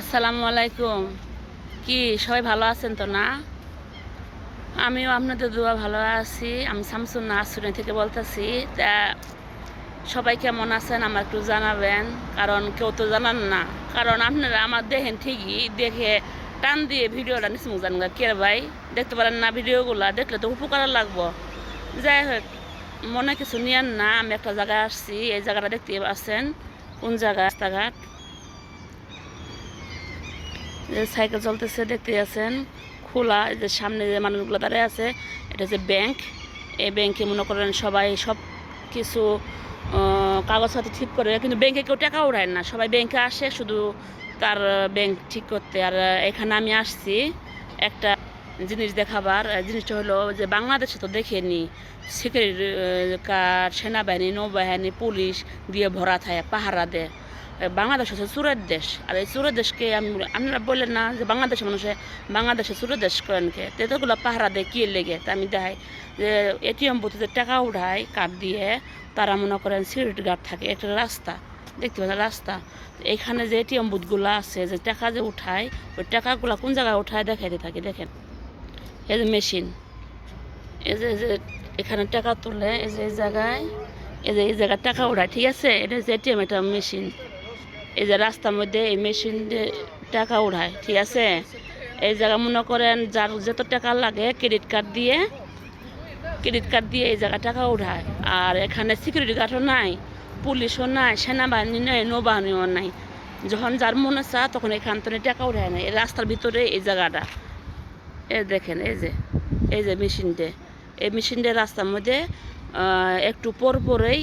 আসসালামু আলাইকুম। কি, সবাই ভালো আছেন তো না? আমিও আপনাদের দোয়া ভালো আছি। আমি শামসুন নাসুনি থেকে বলতেছি তা সবাই কেমন আছেন আমার একটু জানাবেন। কারণ কেউ তো জানান না। কারণ আপনারা আমার দেখেন ঠিকই, দেখে টান দিয়ে ভিডিওটা নিশ্চয় জান কে ভাই? দেখতে পারেন না ভিডিওগুলো, দেখলে তো উপকার লাগবো। যাই হোক, মনে কিছু নিয়েন না। আমি একটা জায়গায় আসছি, এই জায়গাটা দেখতে পাচ্ছেন। কোন জায়গা রাস্তাঘাট। সাইকেল চলতেছে দেখতে আছেন খোলা যে সামনে যে মানুষগুলো দাঁড়িয়ে আছে এটা হচ্ছে ব্যাংক। এই ব্যাংকে মনে করেন সবাই সব কিছু আহ, কাগজপাতি ঠিক করে কিন্তু ব্যাংকে কেউ টাকা উঠায় না সবাই ব্যাংকে আসে শুধু তার ব্যাংক ঠিক করতে। আর এখানে আমি আসছি একটা জিনিস দেখাবার জিনিসটা হলো যে বাংলাদেশে তো দেখেনি সিকিউরিটি কার সেনাবাহিনী নৌবাহিনী পুলিশ দিয়ে ভরা থাকে পাহারা দেয়। বাংলাদেশ হচ্ছে চুরের দেশ। আর এই চুরের দেশকে আপনারা বললেন না যে বাংলাদেশের মানুষে বাংলাদেশে চুরের দেশ করেন কে। তেতগুলো পাহারা দেয়, কি লেগে? তা আমি দেখাই। যে এটিএম বুথে টাকা উঠায় কার্ড দিয়ে তারা মনে করেন সিকিউরিটি গার্ড থাকে। একটা রাস্তা, দেখতে পাচ্ছেন রাস্তা। এখানে যে এটিএম বুথগুলো আছে, যে টাকা যে উঠায়, ওই টাকাগুলো কোন জায়গায় উঠায় দেখাইতে থাকে, দেখেন। এই যে মেশিন, এই যে যে এখানে টাকা তুলে, এই যে এই জায়গায়, এই যে এই জায়গায় টাকা উঠায়, ঠিক আছে? এটা হচ্ছে এটিএম একটা মেশিন। এই যে রাস্তার মধ্যে এই মেশিন টাকা উঠায়, ঠিক আছে? এই জায়গা মনে করেন যার যত টাকা লাগে ক্রেডিট কার্ড দিয়ে ক্রেডিট কার্ড দিয়ে এই জায়গা টাকা উঠায়। আর এখানে সিকিউরিটি গার্ডও নাই, পুলিশও নাই, সেনাবাহিনী নাই, নৌবাহিনীও নাই। যখন যার মনে চা তখন এখান থেকে টাকা উঠায় না এই রাস্তার ভিতরে এই জায়গাটা। এ দেখেন, এই যে এই যে মেশিনটা। এই মেশিনটা রাস্তার মধ্যে একটু পর পরেই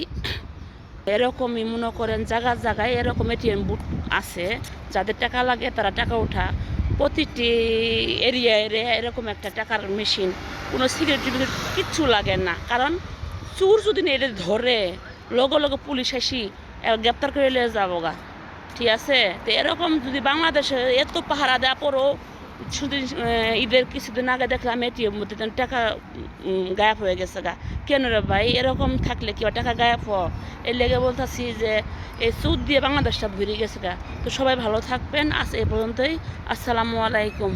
এরকমই মনে করেন জায়গায় জায়গায় এরকম এটিএম বুথ আছে, যাদের টাকা লাগে তারা টাকা ওঠা, প্রতিটি এরিয়া এরিয়া এরকম একটা টাকার মেশিন কোনো সিকিউরিটি কিচ্ছু লাগে না। কারণ চুর যদি এটা ধরে, লগে লগে পুলিশ আসি গ্রেপ্তার করে নিয়ে যাব গা। ঠিক আছে? তো এরকম যদি বাংলাদেশে এত পাহারা দেওয়া পরও শুধু ঈদের কিছুদিন আগে দেখলাম এটিএম টাকা গায়েব হয়ে গেছে গা। কেন রে ভাই? এরকম থাকলে কি টাকা গায়ে পো এর লেগে বলতেছি যে, এই সুদ দিয়ে বাংলাদেশটা ভরে গেছে গা। তো সবাই ভালো থাকবেন। আজ এ পর্যন্তই। আসসালামু আলাইকুম।